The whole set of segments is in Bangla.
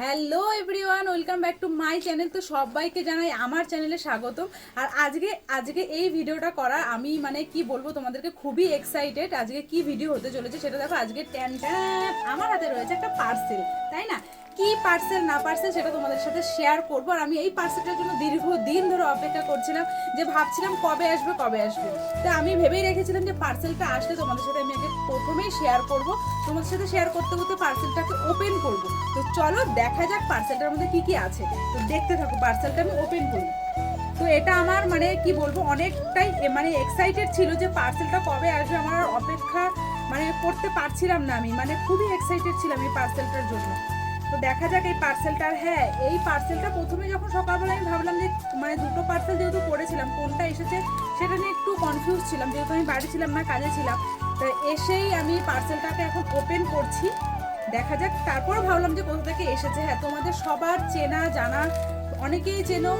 Hello everyone, welcome back to my channel. তো সবাইকে জানাই আমার চ্যানেলে স্বাগতম। আর আজকে আজকে এই ভিডিওটা করা আমি মানে কি বলব তোমাদেরকে, খুবই এক্সাইটেড আজকে কি ভিডিও হতে চলেছে সেটা দেখো। আজকে ট্যান আমার হাতে রয়েছে একটা পার্সেল তাই না? কি পার্সেল না পার্সেল সেটা তোমাদের সাথে শেয়ার করব। আর আমি এই পার্সেলটার জন্য দীর্ঘ দিন ধরে অপেক্ষা করছিলাম যে ভাবছিলাম কবে আসবে কবে আসবে। তো আমি ভেবেই রেখেছিলাম যে পার্সেলটা আসলে তোমাদের সাথে আমি আগে প্রথমেই শেয়ার করব। তোমাদের সাথে শেয়ার করতে করতে পার্সেলটাকে ওপেন করব। তো চলো দেখা যাক পার্সেলটার মধ্যে কি কি আছে। তো দেখতে থাকো পার্সেলটা আমি ওপেন করি। তো এটা আমার মানে কি বলব, অনেকটাই মানে এক্সাইটেড ছিল যে পার্সেলটা কবে আসবে। আমার অপেক্ষা মানে করতে পারছিলাম না আমি। মানে খুবই এক্সাইটেড ছিলাম এই পার্সেলটার জন্য। তো দেখা যাক এই পার্সেলটার হ্যাঁ এই পার্সেলটা প্রথমে যখন সকালবেলা আমি ভাবলাম যে মানে দুটো পার্সেল যেহেতু করেছিলাম, কোনটা এসেছে সেটা নিয়ে একটু কনফিউজ ছিলাম, যেহেতু আমি বাড়ি ছিলাম না, কাজে ছিলাম। তো এসেই আমি পার্সেলটাকে এখন ওপেন করছি। দেখা যাক, তারপর ভাবলাম যে কোথা থেকে এসেছে। হ্যাঁ তোমাদের সবার চেনা, জানা, অনেকেই চেনো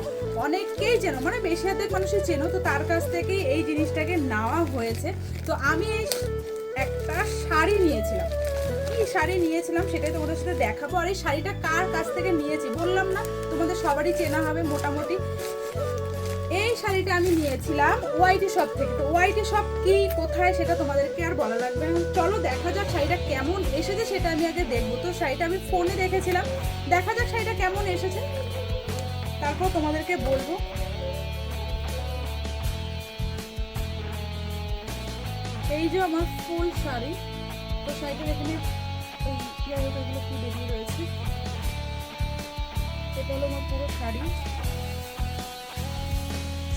অনেকেই চেনো মানে বেশি হাতের মানুষই চেনো, তো তার কাছ থেকেই এই জিনিসটাকে নেওয়া হয়েছে। তো আমি এই একটা শাড়ি নিয়েছিলাম। কি শাড়ি নিয়েছিলাম সেটাই তোমাদের সাথে দেখাবো। আর এই শাড়িটা কার কাছ থেকে নিয়েছি বললাম না, তোমাদের সবারই চেনা হবে মোটামুটি। এই শাড়িটা আমি নিয়েছিলাম ওয়াইটি শপ থেকে। তো ওয়াইটি শপ কি, কোথায় সেটা তোমাদেরকে আর বলা লাগবে চলো দেখা যাক শাড়িটা কেমন এসেছে সেটা আমি আগে দেখব। তো শাড়িটা আমি ফোনে দেখেছিলাম। দেখা যাক শাড়িটা কেমন এসেছে। তারপর তোমাদেরকে বলব। এই যে আমার ফুল শাড়ি। এখানে এই বেরিয়ে রয়েছে। এটা হলো আমার পুরো শাড়ি।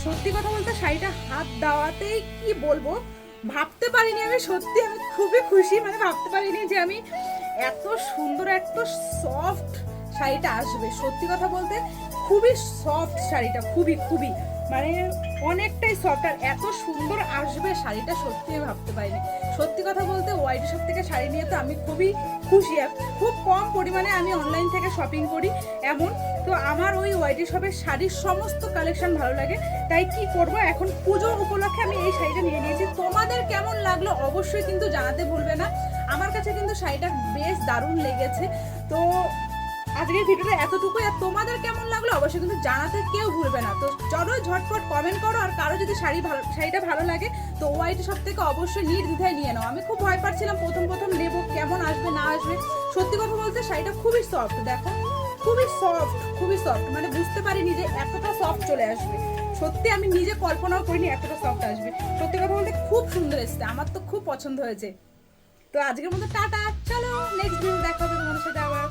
সত্যি কথা বলতে শাড়িটা হাত দেওয়াতেই কি বলব, ভাবতে পারিনি আমি, সত্যি আমি খুবই খুশি মানে ভাবতে পারিনি যে আমি এত সুন্দর, এত সফট শাড়িটা আসবে। সত্যি কথা বলতে খুবই সফট শাড়িটা, খুবই খুবই। মানে অনেকটাই সফট আর এত সুন্দর আসবে শাড়িটা, সত্যি ভাবতে পারিনি। সত্যি কথা বলতে ওয়াইট শপ থেকে শাড়ি নিয়ে তো আমি খুবই খুশি। খুব কম পরিমাণে আমি অনলাইন থেকে শপিং করি। এমন? তো আমার ওই ওয়াইটি শপের শাড়ির সমস্ত কালেকশন ভালো লাগে। তাই কি করব? এখন পুজো উপলক্ষে আমি এই শাড়িটা নিয়ে নিয়েছি। তোমাদের কেমন লাগল অবশ্যই কিন্তু জানাতে ভুলবে না। আমার কাছে কিন্তু শাড়িটা বেশ দারুণ লেগেছে। তো আজকের ভিডিওটা এতটুকুই। আর তোমাদের কেমন লাগল অবশ্যই কিন্তু জানাতে কেউ ভুলবে না। তো চলো ঝটপট কমেন্ট করো আর কারও যদি শাড়ি ভালো শাড়িটা ভালো লাগে, তো ওয়াইটি সব থেকে অবশ্যই নির্দ্বিধায় নিয়ে নাও। আমি খুব ভয় পাচ্ছিলাম প্রথম প্রথম নেব কেমন আসবে, না আসবে। সত্যি কথা বলতে শাড়িটা খুবই সফট দেখো। খুবই সফট খুবই সফট মানে বুঝতে পারিনি যে এতটা সফট চলে আসবে। সত্যি আমি নিজে কল্পনাও করিনি এতটা সফট আসবে। সত্যি কথা বলতে খুব সুন্দর এসছে। আমার তো খুব পছন্দ হয়েছে। তো আজকের মতো টাটা। চলো নেক্সট ভিডিও দেখা হবে তোমাদের সাথে আবার।